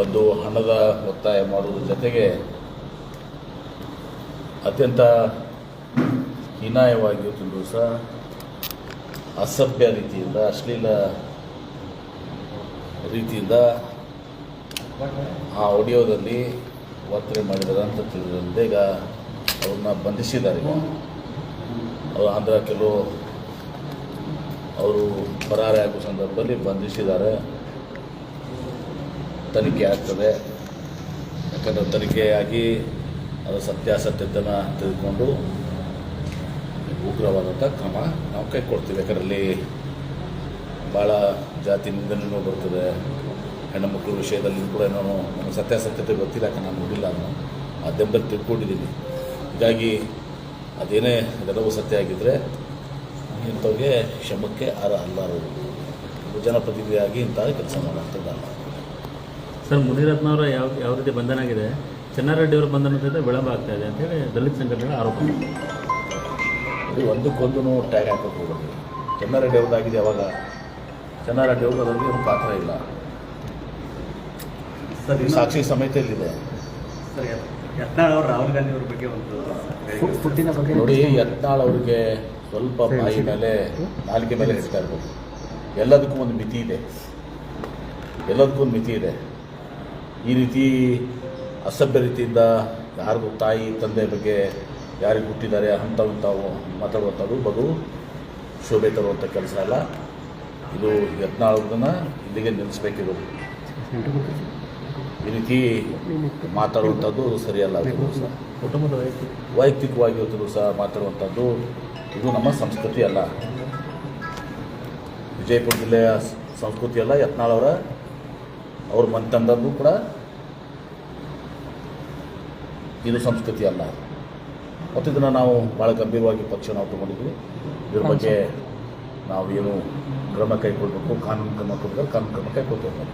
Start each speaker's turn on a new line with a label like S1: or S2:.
S1: ಒಂದು ಹಣದ ಒತ್ತಾಯ ಮಾಡುವುದ್ರ ಜೊತೆಗೆ ಅತ್ಯಂತ ಹೀನಾಯವಾಗಿ ಇವತ್ತಿನ ದಿವಸ ಅಸಭ್ಯ ರೀತಿಯಿಂದ, ಅಶ್ಲೀಲ ರೀತಿಯಿಂದ ಆ ಆಡಿಯೋದಲ್ಲಿ ವರ್ತನೆ ಮಾಡಿದ್ದಾರೆ ಅಂತ ತಿಳಿದಂತೆ ಈಗ ಅವ್ರನ್ನ ಬಂಧಿಸಿದ್ದಾರೆ ಅವರು ಆಂಧ್ರ ಕೆಲವು ಅವರು ಪರಾರಿ ಸಂದರ್ಭದಲ್ಲಿ ಬಂಧಿಸಿದ್ದಾರೆ. ತನಿಖೆ ಆಗ್ತದೆ. ಯಾಕಂದರೆ ತನಿಖೆಯಾಗಿ ಅದರ ಸತ್ಯಾಸತ್ಯತೆಯನ್ನು ತಿಳ್ಕೊಂಡು ಉಗ್ರವಾದಂಥ ಕ್ರಮ ನಾವು ಕೈಗೊಳ್ತೀವಿ ಯಾಕಂದರೆ ಅಲ್ಲಿ ಭಾಳ ಜಾತಿ ನಿಂದನೆಯೂ ಬರ್ತದೆ. ಹೆಣ್ಣು ಮಕ್ಕಳ ವಿಷಯದಲ್ಲಿ ಕೂಡ ನಾನು ನನಗೆ ಸತ್ಯಾಸತ್ಯತೆ ಗೊತ್ತಿಲ್ಲ. ಯಾಕಂದ್ರೆ ನಾನು ನೋಡಿಲ್ಲ ನಾನು ಮಾಧ್ಯಮದಲ್ಲಿ ತಿಳ್ಕೊಂಡಿದ್ದೀನಿ. ಹೀಗಾಗಿ ಅದೇನೇ ಎಲ್ಲವೂ ಸತ್ಯ ಆಗಿದ್ದರೆ ಇಂಥವ್ರಿಗೆ ಶಮಕ್ಕೆ ಅರ ಅಲ್ಲಾರು ಜನಪ್ರತಿನಿಧಿಯಾಗಿ ಇಂಥ ಕೆಲಸ ಮಾಡುವಂಥದ್ದಲ್ಲ.
S2: ಸರ್ ಮುನಿರತ್ನವರ ಯಾವ ಯಾವ ರೀತಿ ಬಂಧನ ಆಗಿದೆ ಚೆನ್ನಾರೆಡ್ಡಿ ಅವರ ಬಂಧನ ಸಹಿತ ವಿಳಂಬ ಆಗ್ತಾ ಇದೆ ಅಂತೇಳಿ ದಲಿತ ಸಂಘಟನೆಗಳ ಆರೋಪ
S1: ಇದು ಒಂದಕ್ಕೊಂದು ಟ್ಯಾಗ್ ಹಾಕೋಕೆ ಹೋಗೋದು ಚೆನ್ನಾರೆಡ್ಡಿ ಅವ್ರದ್ದಾಗಿದೆ ಯಾವಾಗ ಚೆನ್ನಾರೆಡ್ಡಿ ಅವ್ರದ್ದು ಅದರಲ್ಲಿ ಒಂದು ಪಾತ್ರ ಇಲ್ಲ.
S3: ಸರ್
S1: ಈ ಸಾಕ್ಷಿ ಸಮೇತ ಇಲ್ಲಿದೆ
S3: ಸರ್ ಯತ್ನಾಳ್ ಅವರು ರಾಹುಲ್ ಗಾಂಧಿ ಅವ್ರ ಬಗ್ಗೆ ಒಂದು
S4: ಫುಡ್ಡಿನ ಬಗ್ಗೆ
S1: ನೋಡಿ ಯತ್ನಾಳ್ ಅವರಿಗೆ ಸ್ವಲ್ಪ ಬಾಯಿ ಮೇಲೆ ನಾಲಿಗೆ ಮೇಲೆ ಇರ್ತಾ ಇರ್ಬೋದು. ಎಲ್ಲದಕ್ಕೂ ಒಂದು ಮಿತಿ ಇದೆ. ಎಲ್ಲದಕ್ಕೂ ಒಂದು ಮಿತಿ ಇದೆ. ಈ ರೀತಿ ಅಸಭ್ಯ ರೀತಿಯಿಂದ ಯಾರಿಗೂ ತಾಯಿ, ತಂದೆ ಬಗ್ಗೆ ಯಾರಿಗೆ ಹುಟ್ಟಿದ್ದಾರೆ ಅಂಥವಂಥವು ಮಾತಾಡುವಂಥದ್ದು ಬದು ಶೋಭೆ ತರುವಂಥ ಕೆಲಸ ಅಲ್ಲ. ಇದು ಯತ್ನಾಳದನ್ನು ಇಲ್ಲಿಗೆ ನಿಲ್ಲಿಸ್ಬೇಕಿದು. ಈ ರೀತಿ ಮಾತಾಡುವಂಥದ್ದು ಸರಿಯಲ್ಲ. ಸಹ
S2: ಕುಟುಂಬದ
S1: ವೈಯಕ್ತಿಕವಾಗಿ ಇವತ್ತು ಸಹ ಮಾತಾಡುವಂಥದ್ದು ಇದು ನಮ್ಮ ಸಂಸ್ಕೃತಿ ಅಲ್ಲ. ವಿಜಯಪುರ ಜಿಲ್ಲೆಯ ಸಂಸ್ಕೃತಿ ಅಲ್ಲ, ಯತ್ನಾಳ್ ಅವರ ಮನೆ ತಂದದ್ದು ಕೂಡ ಇದು ಸಂಸ್ಕೃತಿ ಅಲ್ಲ. ಮತ್ತು ಇದನ್ನು ನಾವು ಭಾಳ ಗಂಭೀರವಾಗಿ ಪಕ್ಷ ನಾವು ತೊಗೊಂಡಿದ್ವಿ ಇದ್ರ ಬಗ್ಗೆ ನಾವು ಏನು ಕ್ರಮ ಕೈಗೊಳ್ಬೇಕು ಕಾನೂನು ಕ್ರಮ ಕೊಡ್ತಾರೆ ಕಾನೂನು ಕ್ರಮ ಕೈಗೊಳ್ತೇವೆ.